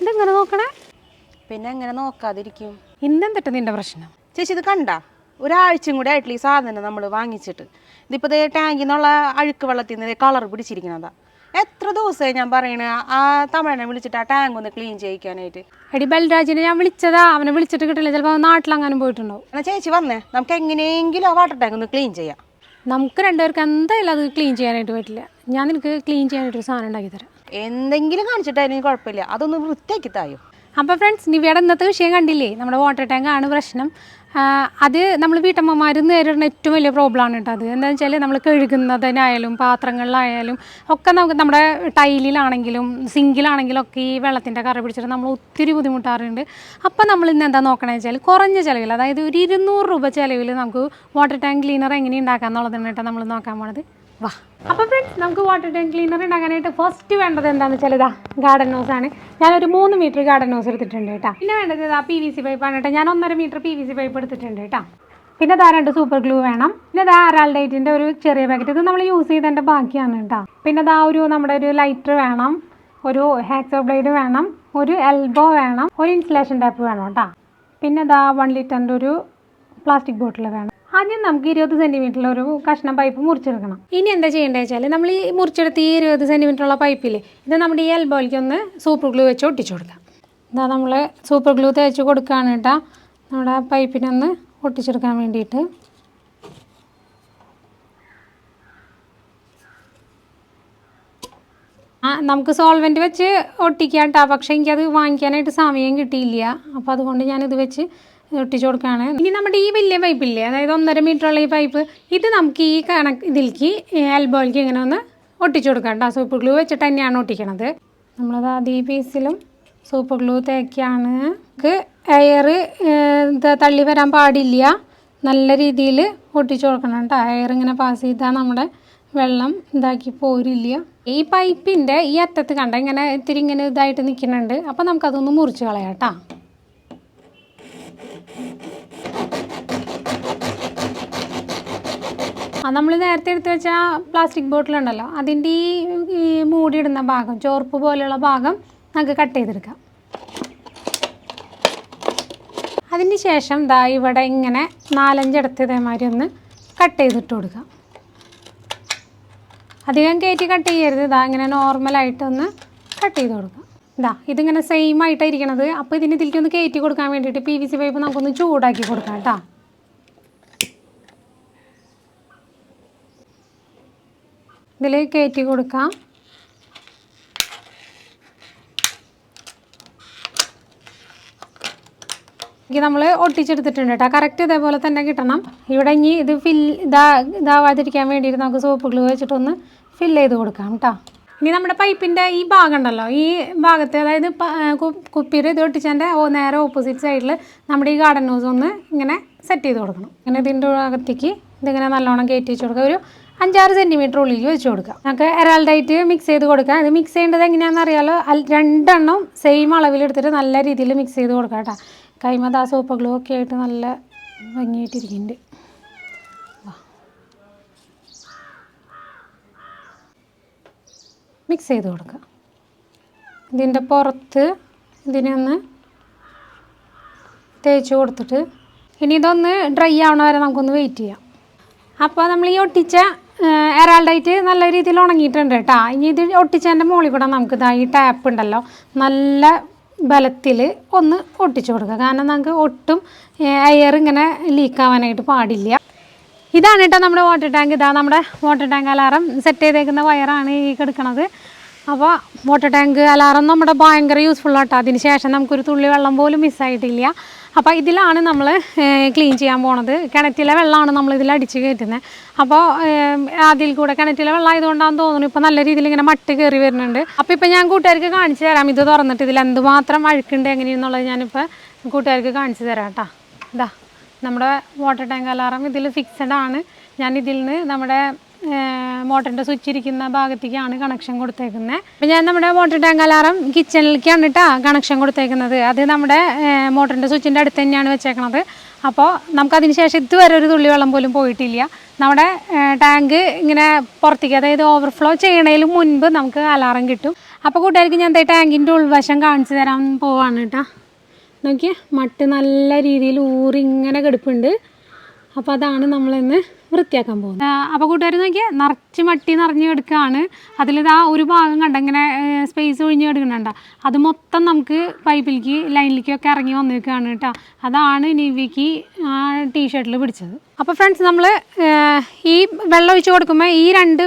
ഇതെങ്ങനെ നോക്കണേ? പിന്നെ എങ്ങനെ നോക്കാതിരിക്കും. ഇന്നെന്തിട്ട് നിന്റെ പ്രശ്നം? ചേച്ചി ഇത് കണ്ട? ഒരാഴ്ചയും കൂടി ആയിട്ടില്ല ഈ സാധനം നമ്മൾ വാങ്ങിച്ചിട്ട്. ഇതിപ്പോൾ ദേ ടാങ്കിൽ നിന്നുള്ള അഴുക്ക് വെള്ളത്തിൽ നിന്ന് കളർ പിടിച്ചിരിക്കുന്നതാ എത്ര ദിവസമായി ഞാൻ പറയണ? ആ തമിഴനെ വിളിച്ചിട്ട് ആ ടാങ്ക് ഒന്ന് ക്ലീൻ ചെയ്യിക്കാനായിട്ട്. എടി ബൽരാജിനെ ഞാൻ വിളിച്ചതാ. അവനെ വിളിച്ചിട്ട് കിട്ടില്ല ചിലപ്പോൾ നാട്ടിലങ്ങാനും പോയിട്ടുണ്ടാവും. എന്നാൽ ചേച്ചി വന്നേ. നമുക്ക് എങ്ങനെയെങ്കിലും ആ വാട്ടർ ടാങ്ക് ഒന്ന് ക്ലീൻ ചെയ്യാം. നമുക്ക് രണ്ടുപേർക്ക് എന്തായാലും അത് ക്ലീൻ ചെയ്യാനായിട്ട് പറ്റില്ല. ഞാൻ നിനക്ക് ക്ലീൻ ചെയ്യാനായിട്ടൊരു സാധനം ഉണ്ടാക്കി തരാം. എന്തെങ്കിലും കാണിച്ചിട്ടായിരുന്നു കുഴപ്പമില്ല. അതൊന്ന് വൃത്തിയാക്കി തായോ? അപ്പോൾ ഫ്രണ്ട്സ് നിവയുടെ ഇന്നത്തെ വിഷയം കണ്ടില്ലേ? നമ്മുടെ വാട്ടർ ടാങ്ക് ആണ് പ്രശ്നം. അത് നമ്മൾ വീട്ടമ്മമാർ നേരിടുന്ന ഏറ്റവും വലിയ പ്രോബ്ലമാണ് കേട്ടോ അത്. എന്താണെന്ന് വെച്ചാൽ നമ്മൾ കഴുകുന്നതിനായാലും പാത്രങ്ങളിലായാലും ഒക്കെ നമുക്ക് നമ്മുടെ ടൈലിലാണെങ്കിലും സിങ്കിലാണെങ്കിലും ഒക്കെ ഈ വെള്ളത്തിന്റെ കറ പിടിച്ചിട്ട് നമ്മൾ ഒത്തിരി ബുദ്ധിമുട്ടാറുണ്ട്. അപ്പോൾ നമ്മൾ ഇന്ന് എന്താ നോക്കണമെന്ന് വെച്ചാൽ കുറഞ്ഞ ചിലവിൽ അതായത് ഒരു ഇരുന്നൂറ് രൂപ ചിലവിൽ നമുക്ക് വാട്ടർ ടാങ്ക് ക്ലീനർ എങ്ങനെ ഉണ്ടാക്കാം എന്നുള്ളതാണ് കേട്ടോ നമ്മൾ നോക്കാൻ പോണത്. വാ. അപ്പോൾ ഫ്രണ്ട്സ് നമുക്ക് വാട്ടർ ടാങ്ക് ക്ലീനർ ഉണ്ടാക്കാനായിട്ട് ഫസ്റ്റ് വേണ്ടത് എന്താണെന്ന് വെച്ചാൽ ഇതാ ഗാർഡൻ ഹോസ് ആണ്. ഞാനൊരു മൂന്ന് മീറ്റർ ഗാർഡൻ ഹോസ് എടുത്തിട്ടുണ്ട് കേട്ടോ. പിന്നെ വേണ്ടത് ഇതാ പി വി സി പൈപ്പാണ് കേട്ടോ. ഞാൻ ഒന്നര metre P V C pipe എടുത്തിട്ടുണ്ട് കേട്ടോ. പിന്നെ ഇതാ രണ്ട് സൂപ്പർ ഗ്ലൂ വേണം. പിന്നെ ഇതാ ആറാൾഡേറ്റിന്റെ ഒരു ചെറിയ പാക്കറ്റ് ഇത് നമ്മൾ യൂസ് ചെയ്തതിന്റെ ബാക്കിയാണ് കേട്ടോ. പിന്നെ ഇതാ ഒരു നമ്മുടെ ഒരു ലൈറ്റർ വേണം. ഒരു ഹാക്സോ ബ്ലേഡ് വേണം. ഒരു എൽബോ വേണം. ഒരു ഇൻസുലേഷൻ ടാപ്പ് വേണം കേട്ടോ. പിന്നെ ഇതാ വൺ ലിറ്ററിന്റെ ഒരു പ്ലാസ്റ്റിക് ബോട്ടിൽ വേണം. ആദ്യം നമുക്ക് ഇരുപത് സെന്റിമീറ്ററിൽ ഒരു കഷ്ണം പൈപ്പ് മുറിച്ചെടുക്കണം. ഇനി എന്താ ചെയ്യേണ്ടത് വെച്ചാൽ നമ്മൾ ഈ മുറിച്ചെടുത്ത് ഈ ഇരുപത് സെന്റിമീറ്ററുള്ള പൈപ്പിൽ ഇത് നമ്മുടെ ഈ എൽബോയിലേക്ക് ഒന്ന് സൂപ്പർ ഗ്ലൂ വെച്ച് ഒട്ടിച്ചു കൊടുക്കാം. ഇതാ നമ്മൾ സൂപ്പർ ഗ്ലൂ തേച്ച് കൊടുക്കുകയാണ് കേട്ടോ. നമ്മുടെ പൈപ്പിനൊന്ന് ഒട്ടിച്ചെടുക്കാൻ വേണ്ടിയിട്ട്. ആ നമുക്ക് സോൾവെന്റ് വെച്ച് ഒട്ടിക്കാം കേട്ടോ. പക്ഷേ എനിക്കത് വാങ്ങിക്കാനായിട്ട് സമയം കിട്ടിയില്ല. അപ്പോൾ അതുകൊണ്ട് ഞാനിത് വെച്ച് ഒട്ടിച്ചു കൊടുക്കുകയാണ്. ഇനി നമ്മുടെ ഈ വലിയ പൈപ്പില്ലേ അതായത് ഒന്നര മീറ്ററുള്ള ഈ പൈപ്പ് ഇത് നമുക്ക് ഈ കണക്ക് ഇതിലേക്ക് എൽബോയിലേക്ക് ഇങ്ങനെ ഒന്ന് ഒട്ടിച്ചു കൊടുക്കാം കേട്ടോ സൂപ്പർ ഗ്ലൂ വെച്ചിട്ട് തന്നെയാണ് ഒട്ടിക്കണത്. നമ്മളത് ഈ പീസിലും സൂപ്പർ ഗ്ലൂ തേക്കാണ്. നമുക്ക് എയർ തള്ളി വരാൻ പാടില്ല. നല്ല രീതിയിൽ ഒട്ടിച്ചു കൊടുക്കണം കേട്ടോ എയർ ഇങ്ങനെ പാസ് ചെയ്താൽ നമ്മുടെ വെള്ളം ഇതാക്കി പോരില്ല. ഈ പൈപ്പിന്റെ ഈ അറ്റത്ത് കണ്ട ഇങ്ങനെ ഇത്തിരി ഇങ്ങനെ ഇതായിട്ട് നിൽക്കുന്നുണ്ട് അപ്പോൾ നമുക്കതൊന്ന് മുറിച്ച് കളയാം കേട്ടോ നമ്മൾ നേരത്തെ എടുത്ത് വെച്ച പ്ലാസ്റ്റിക് ബോട്ടിലുണ്ടല്ലോ അതിന്റെ ഈ മൂടിയിടുന്ന ഭാഗം ചോർപ്പ് പോലെയുള്ള ഭാഗം നമുക്ക് കട്ട് ചെയ്തെടുക്കാം. അതിന് ശേഷം ദാ ഇവിടെ ഇങ്ങനെ നാലഞ്ചിടത്ത് ഇതേമാതിരി ഒന്ന് കട്ട് ചെയ്തിട്ട് കൊടുക്കാം. അധികം കയറ്റി കട്ട് ചെയ്യരുത് ഇതാ ഇങ്ങനെ നോർമലായിട്ടൊന്ന് കട്ട് ചെയ്ത് കൊടുക്കാം. ഇതാ ഇതിങ്ങനെ സെയിം ആയിട്ടാണ് ഇരിക്കണത്. അപ്പോൾ ഇതിന് ഇതിലേക്ക് ഒന്ന് കയറ്റി കൊടുക്കാൻ വേണ്ടിയിട്ട് പി വി സി പൈപ്പ് നമുക്കൊന്ന് ചൂടാക്കി കൊടുക്കാം കേട്ടോ. ഇതിൽ കയറ്റി കൊടുക്കാം. നമ്മൾ ഒട്ടിച്ചെടുത്തിട്ടുണ്ട് കേട്ടോ. കറക്റ്റ് ഇതേപോലെ തന്നെ കിട്ടണം. ഇവിടെ ഇനി ഇത് ഫിൽ ഇതാ ഇതാവാതിരിക്കാൻ വേണ്ടിയിട്ട് നമുക്ക് സോപ്പ് ഗ്ലൂ വെച്ചിട്ടൊന്ന് ഫിൽ ചെയ്ത് കൊടുക്കാം കേട്ടോ. ഇനി നമ്മുടെ പൈപ്പിന്റെ ഈ ഭാഗം ഉണ്ടല്ലോ. ഈ ഭാഗത്ത് അതായത് കുപ്പിയിൽ ഇത് ഒട്ടിച്ചതിന്റെ നേരെ ഓപ്പോസിറ്റ് സൈഡിൽ നമ്മുടെ ഈ ഗാർഡൻ ഹൗസ് ഒന്ന് ഇങ്ങനെ സെറ്റ് ചെയ്ത് കൊടുക്കണം. ഇങ്ങനെ ഇതിന്റെ അകത്തേക്ക് ഇതിങ്ങനെ നല്ലോണം കയറ്റി വെച്ച് കൊടുക്കുക ഒരു അഞ്ചാറ് സെന്റിമീറ്റർ ഉള്ളിൽ വെച്ച് കൊടുക്കാം. നമുക്ക് എറാൾഡായിട്ട് മിക്സ് ചെയ്ത് കൊടുക്കാം. ഇത് മിക്സ് ചെയ്യേണ്ടത് എങ്ങനെയാണെന്ന് അറിയാലോ? രണ്ടെണ്ണം സെയിം അളവിലെടുത്തിട്ട് നല്ല രീതിയിൽ മിക്സ് ചെയ്ത് കൊടുക്കാം കേട്ടോ. കൈമത സൂപ്പർ ഗ്ലൂ ഒക്കെ ആയിട്ട് നല്ല ഭംഗിയായിട്ടിരിക്കുന്നുണ്ട്. മിക്സ് ചെയ്ത് കൊടുക്കുക ഇതിന്റെ പുറത്ത് ഇതിനൊന്ന് തേച്ച് കൊടുത്തിട്ട് ഇനി ഇതൊന്ന് ഡ്രൈ ആവണ വരെ നമുക്കൊന്ന് വെയിറ്റ് ചെയ്യാം. അപ്പോൾ നമ്മൾ ഈ ഒട്ടിച്ച എറാൾഡായിട്ട് നല്ല രീതിയിൽ ഉണങ്ങിയിട്ടുണ്ട് കേട്ടോ ഇനി ഇത് ഒട്ടിച്ചതിന്റെ മുകളിൽ കൂടെ നമുക്ക് ഇതാ ഈ ടാപ്പ് ഉണ്ടല്ലോ. നല്ല ബലത്തിൽ ഒന്ന് ഒട്ടിച്ചു കൊടുക്കുക. കാരണം നമുക്ക് ഒട്ടും എയർ ഇങ്ങനെ ലീക്ക് ആവാനായിട്ട് പാടില്ല. ഇതാണ് കേട്ടോ നമ്മുടെ വാട്ടർ ടാങ്ക് ഇതാ നമ്മുടെ വാട്ടർ ടാങ്ക് അലാറം സെറ്റ് ചെയ്തേക്കുന്ന വയറാണ് ഈ കിടക്കുന്നത് അപ്പോൾ വാട്ടർ ടാങ്ക് അലാറം നമ്മുടെ ഭയങ്കര യൂസ്ഫുൾ ആട്ടോ അതിന് ശേഷം നമുക്കൊരു തുള്ളി വെള്ളം പോലും മിസ്സായിട്ടില്ല അപ്പോൾ ഇതിലാണ് നമ്മൾ ക്ലീൻ ചെയ്യാൻ പോണത്. കിണറ്റിലെ വെള്ളമാണ് നമ്മൾ ഇതിൽ അടിച്ച് കയറ്റുന്നത് അപ്പോൾ അതിൽ കൂടെ കിണറ്റിലെ വെള്ളം ആയതുകൊണ്ടാണെന്ന് തോന്നുന്നു ഇപ്പോൾ നല്ല രീതിയിൽ ഇങ്ങനെ മട്ട് കയറി വരുന്നുണ്ട്. അപ്പോൾ ഇപ്പോൾ ഞാൻ കൂട്ടുകാർക്ക് കാണിച്ചു തരാം. ഇത് തുറന്നിട്ട് ഇതിൽ എന്തുമാത്രം അഴുക്കുണ്ട് എങ്ങനെയെന്നുള്ളത് ഞാനിപ്പോൾ കൂട്ടുകാർക്ക് കാണിച്ചു തരാം കേട്ടോ. ഇതാ നമ്മുടെ വാട്ടർ ടാങ്ക് അലാറം ഇതിൽ ഫിക്സഡ് ആണ്. ഞാൻ ഇതിൽ നിന്ന് നമ്മുടെ മോട്ടറിന്റെ സ്വിച്ച് ഇരിക്കുന്ന ഭാഗത്തേക്കാണ് കണക്ഷൻ കൊടുത്തേക്കുന്നത് അപ്പം ഞാൻ നമ്മുടെ മോട്ടർ ടാങ്ക് അലാറം കിച്ചണിലേക്കാണ് കേട്ടോ കണക്ഷൻ കൊടുത്തേക്കുന്നത്. അത് നമ്മുടെ മോട്ടറിന്റെ സ്വിച്ചിന്റെ അടുത്ത് തന്നെയാണ് വെച്ചേക്കണത്. അപ്പോൾ നമുക്കതിന് ശേഷം ഇതുവരെ ഒരു തുള്ളി വെള്ളം പോലും പോയിട്ടില്ല. നമ്മുടെ ടാങ്ക് ഇങ്ങനെ പുറത്തേക്ക് അതായത് ഓവർഫ്ലോ ചെയ്യണതിന് മുൻപ് നമുക്ക് അലാറം കിട്ടും. അപ്പോൾ കൂട്ടുകാർക്ക് ഞാൻ ടാങ്കിന്റെ ഉൾവശം കാണിച്ചു തരാൻ പോവാണ് കേട്ടോ നോക്കിയേ മട്ട് നല്ല രീതിയിൽ ഊറി ഇങ്ങനെ കിടപ്പുണ്ട്. അപ്പോൾ അതാണ് നമ്മളിന്ന് വൃത്തിയാക്കാൻ പോകുന്നത്. അപ്പോൾ കൂട്ടുകാർ നോക്കിയാൽ നിറച്ച് മട്ടി നിറഞ്ഞ് കിടക്കുകയാണ് അതിലിതാ ഒരു ഭാഗം കണ്ട ഇങ്ങനെ സ്പേസ് ഒഴിഞ്ഞ് കിടക്കുന്നുണ്ട. അത് മൊത്തം നമുക്ക് പൈപ്പിലേക്ക് ലൈനിലേക്കൊക്കെ ഇറങ്ങി വന്നിരിക്കുകയാണ് കേട്ടോ. അതാണ് നിവിക്ക് ആ ടീഷർട്ടിൽ പിടിച്ചത്. അപ്പോൾ ഫ്രണ്ട്സ് നമ്മൾ ഈ വെള്ളം ഒഴിച്ച് കൊടുക്കുമ്പോൾ ഈ രണ്ട്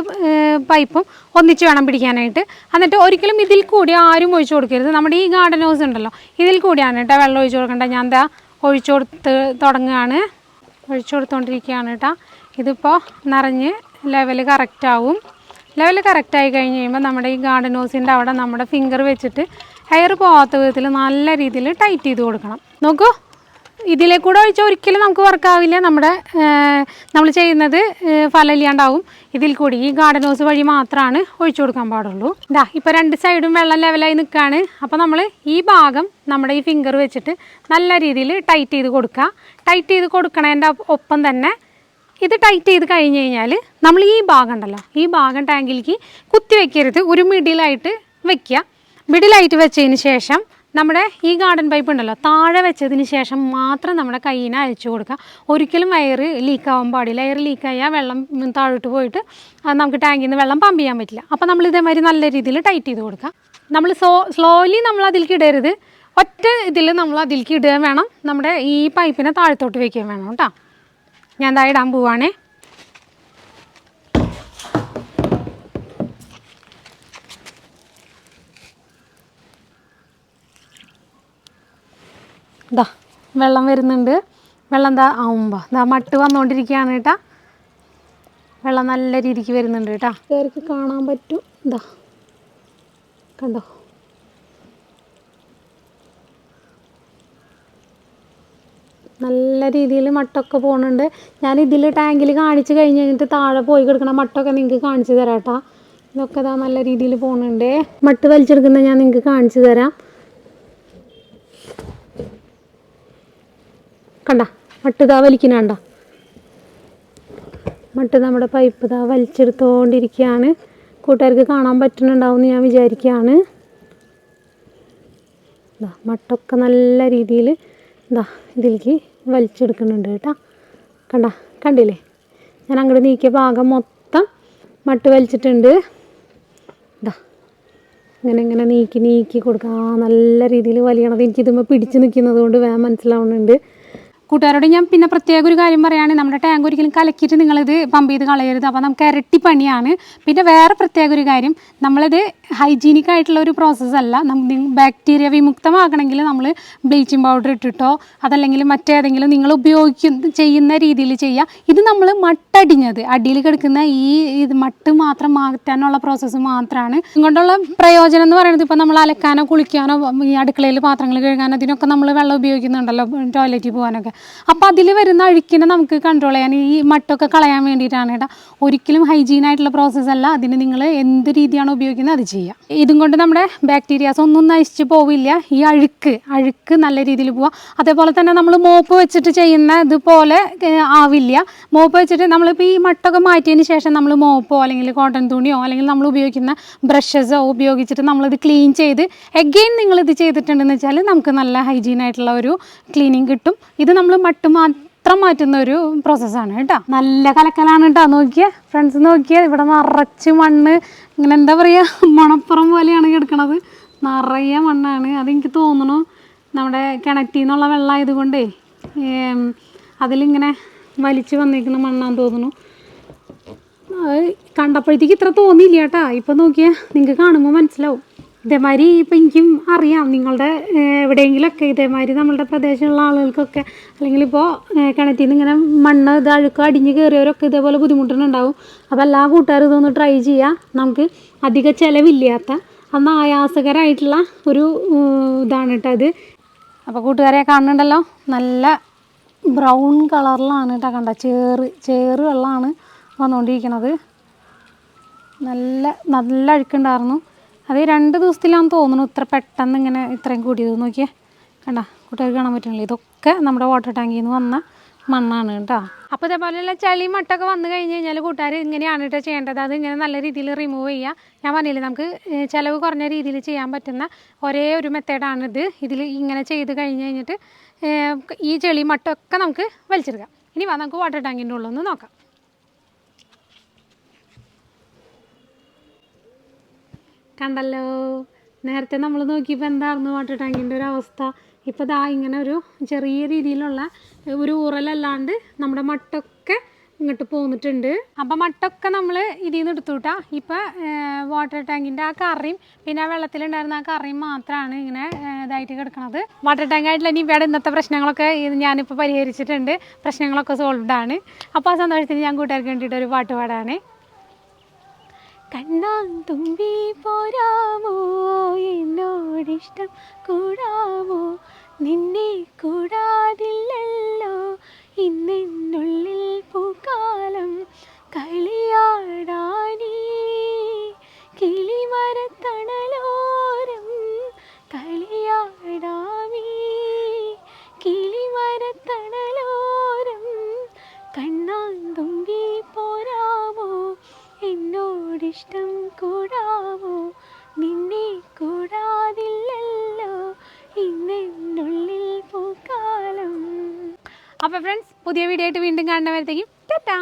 പൈപ്പും ഒന്നിച്ച് വേണം പിടിക്കാനായിട്ട്. എന്നിട്ട് ഒരിക്കലും ഇതിൽ കൂടി ആരും ഒഴിച്ചു കൊടുക്കരുത്. നമ്മുടെ ഈ ഗാർഡൻ ഹൗസ് ഉണ്ടല്ലോ ഇതിൽ കൂടിയാണ് കേട്ടോ വെള്ളം ഒഴിച്ചു കൊടുക്കേണ്ടത്. ഞാൻ എന്താ ഒഴിച്ചു കൊടുത്ത് തുടങ്ങുകയാണ്. ഒഴിച്ചു കൊടുത്തുകൊണ്ടിരിക്കുകയാണ് കേട്ടോ. ഇതിപ്പോൾ നിറഞ്ഞ് ലെവൽ കറക്റ്റ് ആവും. ലെവൽ കറക്റ്റായി കഴിഞ്ഞ് കഴിയുമ്പോൾ നമ്മുടെ ഈ ഗാർഡൻ ഹോസിന്റെ അവിടെ നമ്മുടെ ഫിംഗർ വെച്ചിട്ട് ഹെയർ പോകാത്ത വിധത്തിൽ നല്ല രീതിയിൽ ടൈറ്റ് ചെയ്ത് കൊടുക്കണം. നോക്കൂ ഇതിലേ കൂടെ ഒഴിച്ചാൽ ഒരിക്കലും നമുക്ക് വർക്കാവില്ല നമ്മുടെ നമ്മൾ ചെയ്യുന്നത് ഫലമില്ലാണ്ടാവും ഇതിൽ കൂടി ഈ ഗാർഡൻ ഹൗസ് വഴി മാത്രമാണ് ഒഴിച്ചു കൊടുക്കാൻ പാടുള്ളൂ. ഇതാ ഇപ്പോൾ രണ്ട് സൈഡും വെള്ളം ലെവലായി നിൽക്കുകയാണ് അപ്പോൾ നമ്മൾ ഈ ഭാഗം നമ്മുടെ ഈ ഫിംഗർ വെച്ചിട്ട് നല്ല രീതിയിൽ ടൈറ്റ് ചെയ്ത് കൊടുക്കുക ടൈറ്റ് ചെയ്ത് കൊടുക്കണതിന്റെ ഒപ്പം തന്നെ ഇത് ടൈറ്റ് ചെയ്ത് കഴിഞ്ഞ് കഴിഞ്ഞാൽ നമ്മൾ ഈ ഭാഗം ഉണ്ടല്ലോ ഈ ഭാഗം ടാങ്കിലേക്ക് കുത്തി വെക്കരുത്. ഒരു മിഡിലായിട്ട് വെക്കുക മിഡിലായിട്ട് വെച്ചതിന് ശേഷം നമ്മുടെ ഈ ഗാർഡൻ പൈപ്പ് ഉണ്ടല്ലോ താഴെ വെച്ചതിന് ശേഷം മാത്രം നമ്മുടെ കയ്യിനെ അയച്ചു കൊടുക്കുക ഒരിക്കലും വയർ ലീക്ക് ആവാൻ പാടില്ല. എയർ ലീക്കായാൽ വെള്ളം താഴോട്ട് പോയിട്ട് നമുക്ക് ടാങ്കിൽ നിന്ന് വെള്ളം പമ്പ് ചെയ്യാൻ പറ്റില്ല. അപ്പോൾ നമ്മൾ ഇതേമാതിരി നല്ല രീതിയിൽ ടൈറ്റ് ചെയ്ത് കൊടുക്കുക നമ്മൾ സോ സ്ലോലി നമ്മൾ അതിലേക്ക് ഇടരുത്. ഒറ്റ ഇതിൽ നമ്മൾ അതിലേക്ക് ഇടുകയും വേണം. നമ്മുടെ ഈ പൈപ്പിനെ താഴത്തോട്ട് വയ്ക്കുകയും വേണം കേട്ടോ. ഞാൻ ദാ ഇടാൻ പോവാണേ. ദാ വെള്ളം വരുന്നുണ്ട്. വെള്ളം ദാ ആവുമ്പോൾ ദാ മട്ട് വന്നുകൊണ്ടിരിക്കുകയാണ് കേട്ടാ. വെള്ളം നല്ല രീതിക്ക് വരുന്നുണ്ട് കേട്ടാ. കാണാൻ പറ്റും. ഇതാ കണ്ടോ? രീതിയിൽ മട്ടൊക്കെ പോകുന്നുണ്ട് ഞാൻ ഇതിൽ ടാങ്കിൽ കാണിച്ച് കഴിഞ്ഞ് കഴിഞ്ഞിട്ട് താഴെ പോയി കിടക്കുന്ന മട്ടൊക്കെ നിങ്ങൾക്ക് കാണിച്ചു തരാം ഇതൊക്കെ ഇതാ നല്ല രീതിയിൽ പോകുന്നുണ്ട് മട്ട് വലിച്ചെടുക്കുന്ന ഞാൻ നിങ്ങൾക്ക് കാണിച്ചു തരാം. കണ്ട? മട്ട് ഇതാ വലിക്കുന്നുണ്ട. മട്ട് നമ്മുടെ പൈപ്പ് ഇതാ വലിച്ചെടുത്തോണ്ടിരിക്കുകയാണ് കൂട്ടുകാർക്ക് കാണാൻ പറ്റുന്നുണ്ടാവും എന്ന് ഞാൻ വിചാരിക്കുകയാണ് ഇതാ മട്ടൊക്കെ നല്ല രീതിയിൽ ഇതാ ഇതിലേക്ക് വലിച്ചെടുക്കുന്നുണ്ട് കേട്ടോ. കണ്ട കണ്ടില്ലേ? ഞാൻ അങ്ങോട്ട് നീക്കിയ ഭാഗം മൊത്തം മട്ട് വലിച്ചിട്ടുണ്ട്. ഇതാ ഇങ്ങനെ ഇങ്ങനെ നീക്കി നീക്കി കൊടുക്കുക നല്ല രീതിയിൽ വലിയണത് എനിക്കിതുമ്പോൾ പിടിച്ച് നിൽക്കുന്നത് കൊണ്ട് വേഗം മനസ്സിലാവുന്നുണ്ട്. കൂട്ടുകാരോട് ഞാൻ പിന്നെ പ്രത്യേക ഒരു കാര്യം പറയുകയാണ് നമ്മുടെ ടാങ്ക് ഒരിക്കലും കലക്കിയിട്ട് നിങ്ങളിത് പമ്പ് ചെയ്ത് കളയരുത്. അപ്പോൾ നമുക്ക് ഇരട്ടി പണിയാണ്. പിന്നെ വേറെ പ്രത്യേക ഒരു കാര്യം. നമ്മളിത് ഹൈജീനിക് ആയിട്ടുള്ള ഒരു പ്രോസസ്സല്ല ബാക്ടീരിയ വിമുക്തമാകണമെങ്കിൽ നമ്മൾ ബ്ലീച്ചിങ് പൗഡർ ഇട്ടിട്ടോ അതല്ലെങ്കിൽ മറ്റേതെങ്കിലും നിങ്ങൾ ഉപയോഗിക്കുന്ന ചെയ്യുന്ന രീതിയിൽ ചെയ്യുക ഇത് നമ്മൾ മട്ടടിഞ്ഞത്. അടിയിൽ കിടക്കുന്ന ഈ ഇത് മട്ട് മാത്രം മാറ്റാനുള്ള പ്രോസസ്സ് മാത്രമാണ് ഇങ്ങോട്ടുള്ള പ്രയോജനം എന്ന് പറയുന്നത് ഇപ്പോൾ നമ്മൾ അലക്കാനോ കുളിക്കാനോ ഈ അടുക്കളയിൽ പാത്രങ്ങൾ കഴുകാനോ അതിനൊക്കെ നമ്മൾ വെള്ളം ഉപയോഗിക്കുന്നുണ്ടല്ലോ ടോയ്ലറ്റിൽ പോകാനൊക്കെ. അപ്പോൾ അതിൽ വരുന്ന അഴുക്കിനെ നമുക്ക് കൺട്രോൾ ചെയ്യാൻ ഈ മട്ടൊക്കെ കളയാൻ വേണ്ടിയിട്ടാണ് കേട്ടോ ഒരിക്കലും ഹൈജീൻ ആയിട്ടുള്ള പ്രോസസ്സ് അല്ല. അതിന് നിങ്ങൾ എന്ത് രീതിയാണ് ഉപയോഗിക്കുന്നത് അത് ചെയ്യുക ഇതും കൊണ്ട് നമ്മുടെ ബാക്ടീരിയാസ് ഒന്നും നശിച്ച് പോവില്ല. ഈ അഴുക്ക് അഴുക്ക് നല്ല രീതിയിൽ പോവുക അതേപോലെ തന്നെ നമ്മൾ മോപ്പ് വെച്ചിട്ട് ചെയ്യുന്ന ഇതുപോലെ ആവില്ല. മോപ്പ് വെച്ചിട്ട് നമ്മളിപ്പോൾ ഈ മട്ടൊക്കെ മാറ്റിയതിന് ശേഷം നമ്മൾ മോപ്പോ അല്ലെങ്കിൽ കോട്ടൺ തുണിയോ അല്ലെങ്കിൽ നമ്മൾ ഉപയോഗിക്കുന്ന ബ്രഷസോ ഉപയോഗിച്ചിട്ട് നമ്മളിത് ക്ലീൻ ചെയ്ത് എഗെയിൻ നിങ്ങളിത് ചെയ്തിട്ടുണ്ടെന്ന് വെച്ചാൽ നമുക്ക് നല്ല ഹൈജീൻ ആയിട്ടുള്ള ഒരു ക്ലീനിങ് കിട്ടും. ഇത് നമ്മൾ മട്ട് മാത്രം മാറ്റുന്ന ഒരു പ്രോസസ്സാണ് കേട്ടോ. നല്ല കലക്കലാണ് കേട്ടോ. നോക്കിയേ ഫ്രണ്ട്സ് നോക്കിയേ ഇവിടെ നിറച്ച് മണ്ണ്. ഇങ്ങനെ എന്താ പറയുക മണപ്പുറം പോലെയാണ് കിടക്കണത്. നിറയെ മണ്ണാണ്. അതെനിക്ക് തോന്നുന്നു നമ്മുടെ കിണറ്റിൽ നിന്നുള്ള വെള്ളം ആയതുകൊണ്ടേ അതിലിങ്ങനെ വലിച്ചു വന്നിരിക്കുന്ന മണ്ണാന്ന് തോന്നുന്നു. കണ്ടപ്പോഴത്തേക്ക് ഇത്ര തോന്നിയില്ല കേട്ടാ. ഇപ്പം നോക്കിയാൽ നിങ്ങൾക്ക് കാണുമ്പോൾ മനസ്സിലാവും. ഇതേമാതിരി ഇപ്പം എനിക്കും അറിയാം നിങ്ങളുടെ എവിടെയെങ്കിലുമൊക്കെ ഇതേമാതിരി നമ്മളുടെ പ്രദേശമുള്ള ആളുകൾക്കൊക്കെ. അല്ലെങ്കിൽ ഇപ്പോൾ കിണറ്റിൽ നിന്ന് ഇങ്ങനെ മണ്ണ് ഇത് അഴുക്ക് അടിഞ്ഞ് കയറിയവരൊക്കെ ഇതേപോലെ ബുദ്ധിമുട്ടുന്നുണ്ടാവും. അപ്പോൾ എല്ലാ കൂട്ടുകാരും ഇതൊന്ന് ട്രൈ ചെയ്യുക നമുക്ക് അധിക ചിലവില്ലാത്ത അന്ന് ആയാസകരമായിട്ടുള്ള ഒരു ഇതാണ് കേട്ടോ അത് അപ്പോൾ കൂട്ടുകാരെ കാണുന്നുണ്ടല്ലോ? നല്ല ബ്രൗൺ കളറിലാണ് കേട്ടോ കണ്ട? ചേറ് ചേറ് വെള്ളമാണ് വന്നുകൊണ്ടിരിക്കണത് നല്ല നല്ല അഴുക്കുണ്ടായിരുന്നു. അത് രണ്ട് ദിവസത്തിലാന്ന് തോന്നുന്നു ഇത്ര പെട്ടെന്ന് ഇങ്ങനെ ഇത്രയും കൂടിയത്. നോക്കിയേ. കണ്ട കൂട്ടുകാർക്ക് കാണാൻ പറ്റുന്നില്ല? ഇതൊക്കെ നമ്മുടെ വാട്ടർ ടാങ്കിൽ നിന്ന് വന്ന മണ്ണാണ് കേട്ടോ. അപ്പോൾ ഇതേപോലെയുള്ള ചളി മട്ടൊക്കെ വന്നു കഴിഞ്ഞ് കഴിഞ്ഞാൽ കൂട്ടുകാർ ഇങ്ങനെയാണ് കേട്ടോ ചെയ്യേണ്ടത്. അത് ഇങ്ങനെ നല്ല രീതിയിൽ റിമൂവ് ചെയ്യുക ഞാൻ പറഞ്ഞില്ലേ നമുക്ക് ചിലവ് കുറഞ്ഞ രീതിയിൽ ചെയ്യാൻ പറ്റുന്ന ഒരേ ഒരു മെത്തേഡാണിത് ഇതിൽ ഇങ്ങനെ ചെയ്ത് കഴിഞ്ഞ് കഴിഞ്ഞിട്ട് ഈ ചെളി മട്ടൊക്കെ നമുക്ക് വലിച്ചെടുക്കാം. ഇനി വാ നമുക്ക് വാട്ടർ ടാങ്കിന്റെ ഉള്ളൊന്ന് നോക്കാം. കണ്ടല്ലോ. നേരത്തെ നമ്മൾ നോക്കിയപ്പോൾ എന്തായിരുന്നു വാട്ടർ ടാങ്കിന്റെ ഒരു അവസ്ഥ? ഇപ്പോൾ ദാ ഇങ്ങനെ ഒരു ചെറിയ രീതിയിലുള്ള ഒരു ഉറലല്ലാണ്ട് നമ്മുടെ മട്ടൊക്കെ ഇങ്ങോട്ട് പോന്നിട്ടുണ്ട്. അപ്പം മട്ടൊക്കെ നമ്മൾ ഇതിൽ നിന്ന് എടുത്തുവിട്ടാ ഇപ്പം വാട്ടർ ടാങ്കിന്റെ ആ കറിയും പിന്നെ ആ വെള്ളത്തിലുണ്ടായിരുന്ന ആ കറിയും മാത്രമാണ് ഇങ്ങനെ ഇതായിട്ട് കിടക്കുന്നത് വാട്ടർ ടാങ്ക് ആയിട്ടുള്ള ഇനി ഇവിടെ ഇന്നത്തെ പ്രശ്നങ്ങളൊക്കെ ഞാനിപ്പോൾ പരിഹരിച്ചിട്ടുണ്ട്. പ്രശ്നങ്ങളൊക്കെ സോൾവ്ഡ് ആണ്. അപ്പോൾ ആ സന്തോഷത്തിന് ഞാൻ കൂട്ടുകാർക്ക് വേണ്ടിയിട്ട് ഒരു പാട്ട് പാടാണ് കണ്ണാൻ തുമ്പി പോരാമോ? എന്നോടിഷ്ടം കൂടാമോ? നിന്നെ കൂടാതില്ലല്ലോ. ഇന്നെന്നുള്ളിൽ പൂക്കാലം കളിയാടാനീ കാണുന്നവരത്തേക്കും ടാറ്റാ.